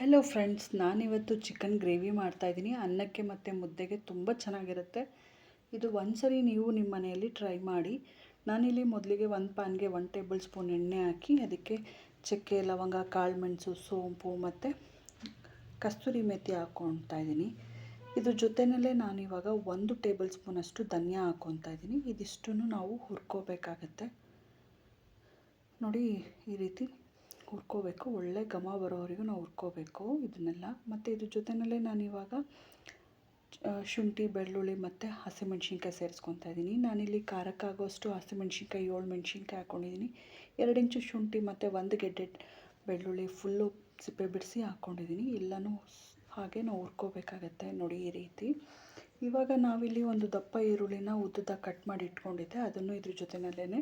Hello friends ನಾನಿವತ್ತು chicken gravy ಮಾಡ್ತಾಯಿದ್ದೀನಿ ಅನ್ನಕ್ಕೆ ಮತ್ತು ಮುದ್ದೆಗೆ ತುಂಬ ಚೆನ್ನಾಗಿರುತ್ತೆ. ಇದು ಒಂದು ಸರಿ ನೀವು ನಿಮ್ಮ ಮನೆಯಲ್ಲಿ ಟ್ರೈ ಮಾಡಿ. ನಾನಿಲ್ಲಿ ಮೊದಲಿಗೆ ಒಂದು ಪ್ಯಾನ್ಗೆ ಒನ್ ಟೇಬಲ್ ಸ್ಪೂನ್ ಎಣ್ಣೆ ಹಾಕಿ, ಅದಕ್ಕೆ ಚಕ್ಕೆ, ಲವಂಗ, ಕಾಳು ಮೆಣಸು, ಸೋಂಪು ಮತ್ತು ಕಸ್ತೂರಿ ಮೆಥಿ ಹಾಕ್ಕೊಳ್ತಾ ಇದ್ದೀನಿ. ಇದ್ರ ಜೊತೆಯಲ್ಲೇ ನಾನಿವಾಗ ಒಂದು ಟೇಬಲ್ ಸ್ಪೂನಷ್ಟು ಧನಿಯಾ ಹಾಕ್ಕೊತಾ ಇದ್ದೀನಿ. ಇದಿಷ್ಟನ್ನು ನಾವು ಹುರ್ಕೋಬೇಕಾಗತ್ತೆ. ನೋಡಿ ಈ ರೀತಿ ಹುರ್ಕೋಬೇಕು, ಒಳ್ಳೆ ಘಮ ಬರೋವರೆಗೂ ನಾವು ಹುರ್ಕೋಬೇಕು ಇದನ್ನೆಲ್ಲ. ಮತ್ತು ಇದ್ರ ಜೊತೆಯಲ್ಲೇ ನಾನಿವಾಗ ಶುಂಠಿ, ಬೆಳ್ಳುಳ್ಳಿ ಮತ್ತು ಹಸಿಮೆಣ್ಸಿನ್ಕಾಯಿ ಸೇರಿಸ್ಕೊತಾ ಇದ್ದೀನಿ ನಾನಿಲ್ಲಿ ಖಾರಕ್ಕಾಗೋಷ್ಟು ಹಸಿಮೆಣ್ಸಿನ್ಕಾಯಿ, ಏಳು ಮೆಣ್ಸಿನ್ಕಾಯಿ ಹಾಕ್ಕೊಂಡಿದ್ದೀನಿ ಎರಡು ಇಂಚು ಶುಂಠಿ ಮತ್ತು ಒಂದು ಗೆಡ್ಡೆ ಬೆಳ್ಳುಳ್ಳಿ ಫುಲ್ಲು ಸಿಪ್ಪೆ ಬಿಡಿಸಿ ಹಾಕ್ಕೊಂಡಿದ್ದೀನಿ ಎಲ್ಲನೂ ಹಾಗೆ ನಾವು ಹುರ್ಕೋಬೇಕಾಗತ್ತೆ ನೋಡಿ ಈ ರೀತಿ. ಇವಾಗ ನಾವಿಲ್ಲಿ ಒಂದು ದಪ್ಪ ಈರುಳ್ಳಿನ ಉದ್ದದ ಕಟ್ ಮಾಡಿ ಇಟ್ಕೊಂಡಿದ್ದೆ. ಅದನ್ನು ಇದ್ರ ಜೊತೆಯಲ್ಲೇ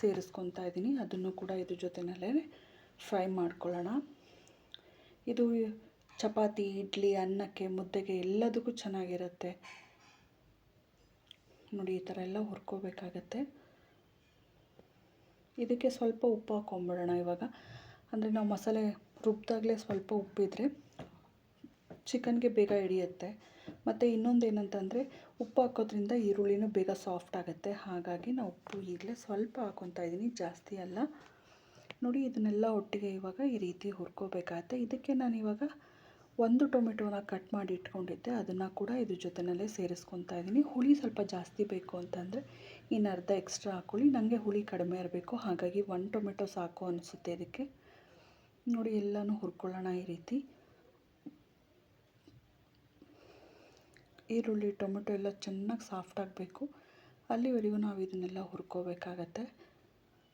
ಸೇರಿಸ್ಕೊತಾ ಇದ್ದೀನಿ ಅದನ್ನು ಕೂಡ ಇದ್ರ ಜೊತೆಯಲ್ಲೇ ಫ್ರೈ ಮಾಡ್ಕೊಳ್ಳೋಣ. ಇದು ಚಪಾತಿ, ಇಡ್ಲಿ, ಅನ್ನಕ್ಕೆ, ಮುದ್ದೆಗೆ ಎಲ್ಲದಕ್ಕೂ ಚೆನ್ನಾಗಿರುತ್ತೆ. ನೋಡಿ, ಈ ಥರ ಎಲ್ಲ ಹುರ್ಕೋಬೇಕಾಗತ್ತೆ. ಇದಕ್ಕೆ ಸ್ವಲ್ಪ ಉಪ್ಪು ಹಾಕ್ಕೊಂಬಿಡೋಣ ಇವಾಗ. ಅಂದರೆ ನಾವು ಮಸಾಲೆ ರುಬ್ಬಿದಾಗಲೇ ಸ್ವಲ್ಪ ಉಪ್ಪಿದ್ರೆ ಚಿಕನ್ಗೆ ಬೇಗ ಹಿಡಿಯುತ್ತೆ. ಮತ್ತು ಇನ್ನೊಂದು ಏನಂತಂದರೆ, ಉಪ್ಪು ಹಾಕೋದ್ರಿಂದ ಈರುಳ್ಳಿನೂ ಬೇಗ ಸಾಫ್ಟ್ ಆಗುತ್ತೆ. ಹಾಗಾಗಿ ನಾವು ಉಪ್ಪು ಈಗಲೇ ಸ್ವಲ್ಪ ಹಾಕ್ಕೊತಾ ಇದ್ದೀನಿ. ಜಾಸ್ತಿ ಅಲ್ಲ. ನೋಡಿ ಇದನ್ನೆಲ್ಲ ಒಟ್ಟಿಗೆ ಇವಾಗ ಈ ರೀತಿ ಹುರ್ಕೋಬೇಕಾಗತ್ತೆ ಇದಕ್ಕೆ ನಾನು ಇವಾಗ ಒಂದು ಟೊಮೆಟೊನ ಕಟ್ ಮಾಡಿ ಇಟ್ಕೊಂಡಿದ್ದೆ. ಅದನ್ನು ಕೂಡ ಇದ್ರ ಜೊತೆಯಲ್ಲೇ ಸೇರಿಸ್ಕೊತಾ ಇದ್ದೀನಿ. ಹುಳಿ ಸ್ವಲ್ಪ ಜಾಸ್ತಿ ಬೇಕು ಅಂತಂದರೆ ಇನ್ನು ಅರ್ಧ ಎಕ್ಸ್ಟ್ರಾ ಹಾಕ್ಕೊಳ್ಳಿ ನನಗೆ ಹುಳಿ ಕಡಿಮೆ ಇರಬೇಕು. ಹಾಗಾಗಿ ಒಂದು ಟೊಮೆಟೊ ಸಾಕು ಅನಿಸುತ್ತೆ ಇದಕ್ಕೆ. ನೋಡಿ ಎಲ್ಲನೂ ಹುರ್ಕೊಳ್ಳೋಣ ಈ ರೀತಿ. ಈರುಳ್ಳಿ, ಟೊಮೆಟೊ ಎಲ್ಲ ಚೆನ್ನಾಗಿ ಸಾಫ್ಟ್ ಆಗಬೇಕು. ಅಲ್ಲಿವರೆಗೂ ನಾವು ಇದನ್ನೆಲ್ಲ ಹುರ್ಕೋಬೇಕಾಗತ್ತೆ.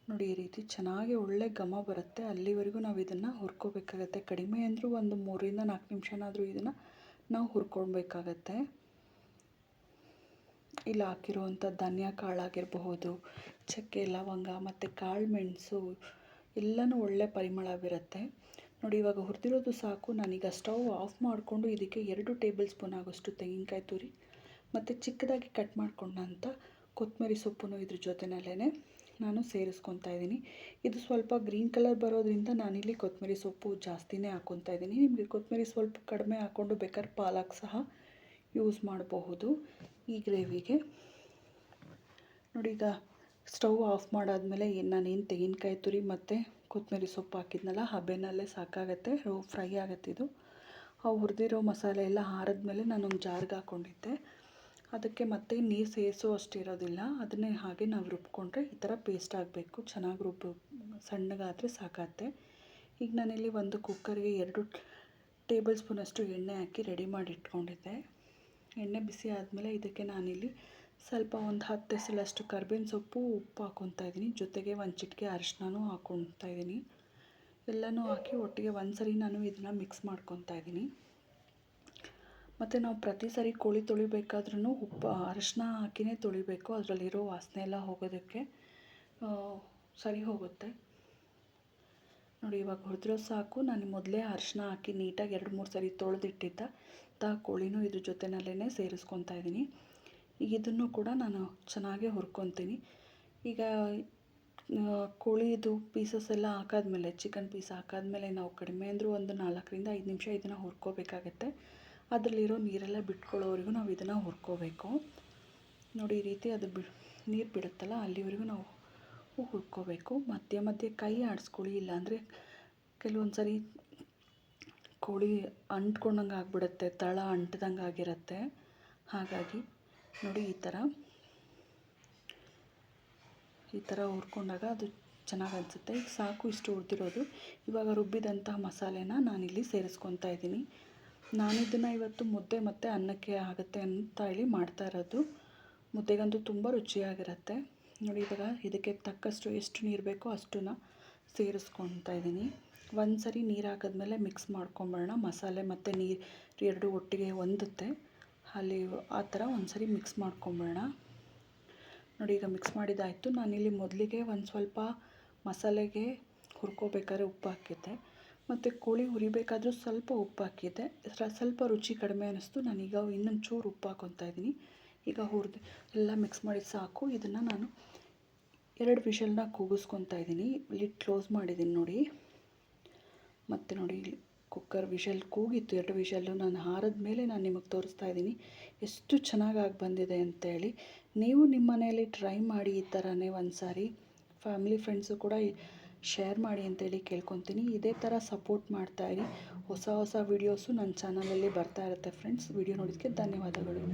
ನೋಡಿ, ಈ ರೀತಿ ಚೆನ್ನಾಗಿ ಒಳ್ಳೆ ಘಮ ಬರುತ್ತೆ. ಅಲ್ಲಿವರೆಗೂ ನಾವು ಇದನ್ನು ಹುರ್ಕೋಬೇಕಾಗತ್ತೆ. ಕಡಿಮೆ ಅಂದರೂ ಒಂದು ಮೂರರಿಂದ ನಾಲ್ಕು ನಿಮಿಷನಾದರೂ ಇದನ್ನು ನಾವು ಹುರ್ಕೊಳ್ಬೇಕಾಗತ್ತೆ. ಇಲ್ಲಿ, ಹಾಕಿರುವಂಥ ಧನಿಯಾ ಕಾಳಾಗಿರಬಹುದು, ಚಕ್ಕೆ, ಲವಂಗ ಮತ್ತು ಕಾಳು ಮೆಣಸು ಎಲ್ಲನೂ ಒಳ್ಳೆ ಪರಿಮಳ ಬರುತ್ತೆ. ನೋಡಿ, ಇವಾಗ ಹುರಿದಿರೋದು ಸಾಕು. ನಾನೀಗ ಸ್ಟವ್ ಆಫ್ ಮಾಡಿಕೊಂಡು ಇದಕ್ಕೆ ಎರಡು ಟೇಬಲ್ ಸ್ಪೂನ್ ಆಗೋಷ್ಟು ತೆಂಗಿನಕಾಯಿ ತುರಿ ಮತ್ತು ಚಿಕ್ಕದಾಗಿ ಕಟ್ ಮಾಡ್ಕೊಂಡಂಥ ಕೊತ್ತಂಬರಿ ಸೊಪ್ಪನ್ನು ಇದ್ರ ಜೊತೆಯಲ್ಲೇ ನಾನು ಸೇರಿಸ್ಕೊತಾ ಇದ್ದೀನಿ. ಇದು ಸ್ವಲ್ಪ ಗ್ರೀನ್ ಕಲರ್ ಬರೋದ್ರಿಂದ ನಾನಿಲ್ಲಿ ಕೊತ್ತಂಬರಿ ಸೊಪ್ಪು ಜಾಸ್ತಿನೇ ಹಾಕ್ಕೊತಾ ಇದ್ದೀನಿ. ನಿಮಗೆ ಕೊತ್ತಂಬರಿ ಸ್ವಲ್ಪ ಕಡಿಮೆ ಹಾಕ್ಕೊಂಡು ಬೇಕಾದ್ರೆ ಪಾಲಕ್ ಸಹ ಯೂಸ್ ಮಾಡಬಹುದು. ಈ ಗ್ರೇವಿಗೆ. ನೋಡಿ ಈಗ ಸ್ಟವ್ ಆಫ್ ಮಾಡಾದಮೇಲೆ ನಾನೇನು ತೆಂಗಿನಕಾಯಿ ತುರಿ ಮತ್ತು ಕೊತ್ತಂಬರಿ ಸೊಪ್ಪು ಹಾಕಿದ್ನಲ್ಲ ಹಬೆನಲ್ಲೇ ಸಾಕಾಗತ್ತೆ, ಫ್ರೈ ಆಗುತ್ತೆ ಇದು. ಆ ಹುರಿದಿರೋ ಮಸಾಲೆ ಎಲ್ಲ ಆರಿದ್ಮೇಲೆ ನಾನೊಂದು ಜಾರ್ಗೆ ಹಾಕ್ಕೊಂಡಿದ್ದೆ ಅದಕ್ಕೆ ಮತ್ತೆ ನೀರು ಸೇರಿಸೋ ಅಷ್ಟು ಇರೋದಿಲ್ಲ. ಅದನ್ನೇ ಹಾಗೆ ನಾವು ರುಬ್ಕೊಂಡ್ರೆ ಈ ಥರ ಪೇಸ್ಟ್ ಆಗಬೇಕು. ಚೆನ್ನಾಗಿ ರುಬ್ಬ, ಸಣ್ಣಗಾದರೆ ಸಾಕತ್ತೆ. ಈಗ ನಾನಿಲ್ಲಿ ಒಂದು ಕುಕ್ಕರ್ಗೆ ಎರಡು ಟೇಬಲ್ ಸ್ಪೂನಷ್ಟು ಎಣ್ಣೆ ಹಾಕಿ ರೆಡಿ ಮಾಡಿ ಇಟ್ಕೊಂಡಿದ್ದೆ. ಎಣ್ಣೆ ಬಿಸಿ ಆದಮೇಲೆ ಇದಕ್ಕೆ ನಾನಿಲ್ಲಿ ಸ್ವಲ್ಪ ಒಂದು ಹತ್ತು ಎಸಲಷ್ಟು ಕರ್ಬೇವಿನ ಸೊಪ್ಪು, ಉಪ್ಪು ಹಾಕೊತಾ ಇದ್ದೀನಿ. ಜೊತೆಗೆ ಒಂದು ಚಿಟಿಕೆ ಅರಿಶಿನೂ ಹಾಕ್ಕೊತಾ ಇದ್ದೀನಿ. ಎಲ್ಲನೂ ಹಾಕಿ ಒಟ್ಟಿಗೆ ಒಂದು ಸರಿ ನಾನು ಇದನ್ನು ಮಿಕ್ಸ್ ಮಾಡ್ಕೊತಾ ಇದ್ದೀನಿ. ಮತ್ತು ನಾವು ಪ್ರತಿ ಸರಿ ಕೋಳಿ ತೊಳಿಬೇಕಾದ್ರೂ ಉಪ್ಪು, ಅರಶಿನ ಹಾಕಿನೇ ತೊಳಿಬೇಕು. ಅದರಲ್ಲಿರೋ ವಾಸನೆ ಎಲ್ಲ ಹೋಗೋದಕ್ಕೆ ಸರಿ ಹೋಗುತ್ತೆ. ನೋಡಿ, ಇವಾಗ ಹುರಿದ್ರೂ ಸಾಕು. ನಾನು ಮೊದಲೇ ಅರಶಿನ ಹಾಕಿ ನೀಟಾಗಿ ಎರಡು ಮೂರು ಸರಿ ತೊಳೆದಿಟ್ಟಿದ್ದ. ತ ಕೋಳಿನೂ ಇದ್ರ ಜೊತೆನಲ್ಲೇ ಸೇರಿಸ್ಕೊತಾ ಇದ್ದೀನಿ. ಈಗ ಇದನ್ನು ಕೂಡ ನಾನು ಚೆನ್ನಾಗೇ ಹುರ್ಕೊತೀನಿ. ಈಗ ಕೋಳಿದು ಪೀಸಸ್ ಎಲ್ಲ ಹಾಕಾದ್ಮೇಲೆ ಚಿಕನ್ ಪೀಸ್ ಹಾಕಾದ್ಮೇಲೆ ನಾವು ಕಡಿಮೆ ಅಂದರೂ ಒಂದು ನಾಲ್ಕರಿಂದ ಐದು ನಿಮಿಷ ಇದನ್ನು ಹುರ್ಕೋಬೇಕಾಗತ್ತೆ. ಅದರಲ್ಲಿರೋ ನೀರೆಲ್ಲ ಬಿಟ್ಕೊಳ್ಳೋವರೆಗೂ ನಾವು ಇದನ್ನು ಹುರ್ಕೋಬೇಕು. ನೋಡಿ ಈ ರೀತಿ ಅದು ಬಿ, ನೀರು ಬಿಡುತ್ತಲ್ಲ ಅಲ್ಲಿವರೆಗೂ ನಾವು ಹುರ್ಕೋಬೇಕು. ಮಧ್ಯೆ ಮಧ್ಯೆ ಕೈ ಆಡಿಸ್ಕೊಳ್ಳಿ, ಇಲ್ಲಾಂದರೆ ಕೆಲವೊಂದು ಸರಿ ಕೋಳಿ ಅಂಟ್ಕೊಂಡಂಗೆ ಆಗಿಬಿಡುತ್ತೆ, ತಳ ಅಂಟ್ದಂಗೆ ಆಗಿರುತ್ತೆ. ಹಾಗಾಗಿ ನೋಡಿ ಈ ಥರ ಈ ಥರ ಹುರ್ಕೊಂಡಾಗ ಅದು ಚೆನ್ನಾಗಿ ಅನಿಸುತ್ತೆ. ಸಾಕು ಇಷ್ಟು ಹುರಿದಿರೋದು. ಇವಾಗ ರುಬ್ಬಿದಂತಹ ಮಸಾಲೆನ ನಾನಿಲ್ಲಿ ಸೇರಿಸ್ಕೊತಾ ಇದ್ದೀನಿ. ನಾನಿದನ್ನು ಇವತ್ತು ಮುದ್ದೆ ಮತ್ತು ಅನ್ನಕ್ಕೆ ಆಗುತ್ತೆ ಅಂತ ಹೇಳಿ ಮಾಡ್ತಾ ಇರೋದು. ಮುದ್ದೆಗಂತೂ ತುಂಬ ರುಚಿಯಾಗಿರುತ್ತೆ. ನೋಡಿ ಇವಾಗ ಇದಕ್ಕೆ ತಕ್ಕಷ್ಟು ಎಷ್ಟು ನೀರು ಬೇಕೋ ಅಷ್ಟನ್ನ ಸೇರಿಸ್ಕೊತಾ ಇದ್ದೀನಿ. ಒಂದು ಸರಿ ನೀರು ಹಾಕಿದ್ಮೇಲೆ ಮಿಕ್ಸ್ ಮಾಡ್ಕೊಂಬಿಡೋಣ ಮಸಾಲೆ ಮತ್ತು ನೀರು ಎರಡು ಒಟ್ಟಿಗೆ ಹೊಂದುತ್ತೆ ಅಲ್ಲಿ ಆ ಥರ ಒಂದು ಸರಿ ಮಿಕ್ಸ್ ಮಾಡ್ಕೊಂಬಿಡೋಣ ನೋಡಿ ಈಗ ಮಿಕ್ಸ್ ಮಾಡಿದ್ದಾಯಿತು ನಾನಿಲ್ಲಿ ಮೊದಲಿಗೆ ಒಂದು ಸ್ವಲ್ಪ ಮಸಾಲೆಗೆ ಹುರ್ಕೋಬೇಕಾದ್ರೆ ಉಪ್ಪು ಹಾಕಿದ್ದೆ. ಮತ್ತು ಕೋಳಿ ಹುರಿಬೇಕಾದ್ರೂ ಸ್ವಲ್ಪ ಉಪ್ಪು ಹಾಕಿದ್ದೆ ಸ್ವಲ್ಪ ರುಚಿ ಕಡಿಮೆ ಅನ್ನಿಸ್ತು. ನಾನೀಗ ಇನ್ನೊಂದು ಚೂರು ಉಪ್ಪು ಹಾಕೊತಾ ಇದ್ದೀನಿ. ಈಗ ಹುರಿದು ಎಲ್ಲ ಮಿಕ್ಸ್ ಮಾಡಿ ಸಾಕು. ಇದನ್ನು ನಾನು ಎರಡು ವಿಷಲ್ನ ಕೂಗಿಸ್ಕೊತಾ ಇದ್ದೀನಿ. ಲಿಡ್ ಕ್ಲೋಸ್ ಮಾಡಿದ್ದೀನಿ ನೋಡಿ. ಮತ್ತು ನೋಡಿ ಕುಕ್ಕರ್ ವಿಷಲ್ ಕೂಗಿತ್ತು. ಎರಡು ವಿಷಲ್ಲು ನಾನು ಹಾರದ ಮೇಲೆ ನಾನು ನಿಮಗೆ ತೋರಿಸ್ತಾ ಇದ್ದೀನಿ. ಎಷ್ಟು ಚೆನ್ನಾಗಾಗಿ ಬಂದಿದೆ ಅಂತೇಳಿ. ನೀವು ನಿಮ್ಮ ಮನೆಯಲ್ಲಿ ಟ್ರೈ ಮಾಡಿ ಈ ಥರನೇ ಒಂದು ಸಾರಿ ಫ್ಯಾಮಿಲಿ ಫ್ರೆಂಡ್ಸು ಕೂಡ ಶೇರ್ ಮಾಡಿ ಅಂತೇಳಿ ಕೇಳ್ಕೊತೀನಿ. ಇದೇ ಥರ ಸಪೋರ್ಟ್ ಮಾಡ್ತಾಯಿರಿ ಹೊಸ ಹೊಸ ವೀಡಿಯೋಸು ನನ್ನ ಚಾನಲಲ್ಲಿ ಬರ್ತಾ ಇರುತ್ತೆ ಫ್ರೆಂಡ್ಸ್ ವಿಡಿಯೋ ನೋಡಿದ್ದಕ್ಕೆ ಧನ್ಯವಾದಗಳು.